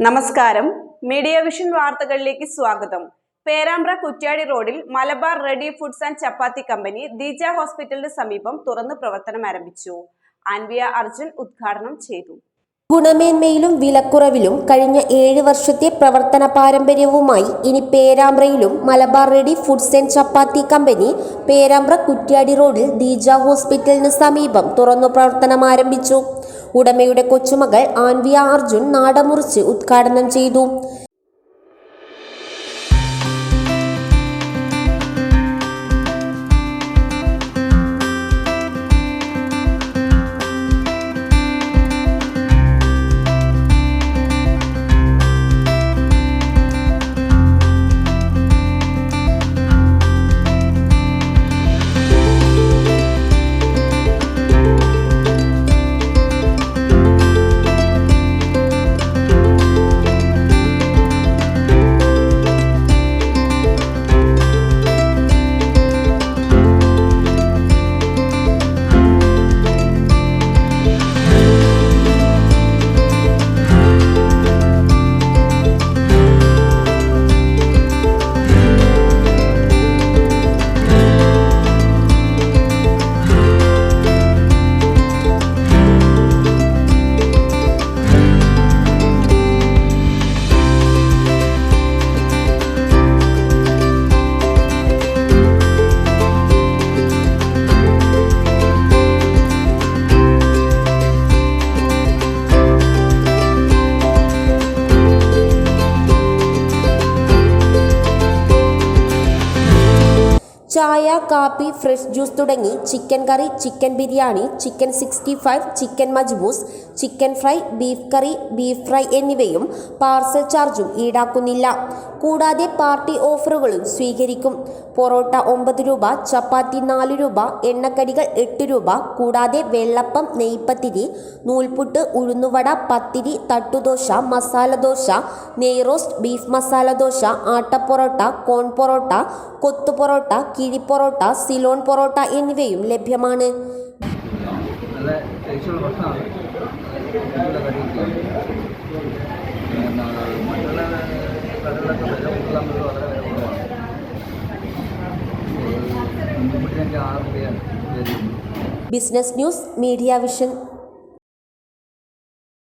നമസ്കാരം. Media vision വാർത്തകളിലേക്ക് സ്വാഗതം. പേരാമ്പ്ര കുറ്റ്യാടി റോഡിൽ Malabar ready foods and chapati company Deeja ഹോസ്പിറ്റലിന് സമീപം തുറന്ന് പ്രവർത്തനം ആരംഭിച്ചു. അൻവിയ അർജുൻ ഉദ്ഘാടനം ചെയ്തു. ഗുണമേന്മയിലും വിലക്കുറവിലും കഴിഞ്ഞ ഏഴ് വർഷത്തെ പ്രവർത്തന പാരമ്പര്യവുമായി ഇനി പേരാമ്പ്രയിലും Malabar ready foods and chapati company Perambra Kuttiadi റോഡിൽ ദീജ ഹോസ്പിറ്റലിന് സമീപം തുറന്നു പ്രവർത്തനം ആരംഭിച്ചു. ഉടമയുടെ കൊച്ചുമകൾ ആൻവിയ അർജുൻ നാടമുറിച്ച് ഉദ്ഘാടനം ചെയ്തു. ചായ കാപ്പി ഫ്രഷ് ജ്യൂസ് തുടങ്ങി chicken curry chicken biryani chicken sixty five chicken majboos chicken fry beef curry beef fry എന്നിവയും പാർസൽ ചാർജും ഈടാക്കുന്നില്ല. കൂടാതെ പാർട്ടി ഓഫറുകളും സ്വീകരിക്കും. പൊറോട്ട ഒമ്പത് രൂപ ചപ്പാത്തി നാല് രൂപ എണ്ണക്കടികൾ എട്ട് രൂപ കൂടാതെ വെള്ളപ്പം നെയ്പ്പത്തിരി നൂൽപുട്ട് ഉഴുന്നുവട പത്തിരി തട്ടുദോശ മസാലദോശ നെയ്റോസ്റ്റ് ബീഫ് മസാലദോശ ആട്ടപ്പൊറോട്ട കോൺ പൊറോട്ട കൊത്തു കിഴി പൊറോട്ട സിലോൺ പൊറോട്ട എന്നിവയും ലഭ്യമാണ്. Business news media vision.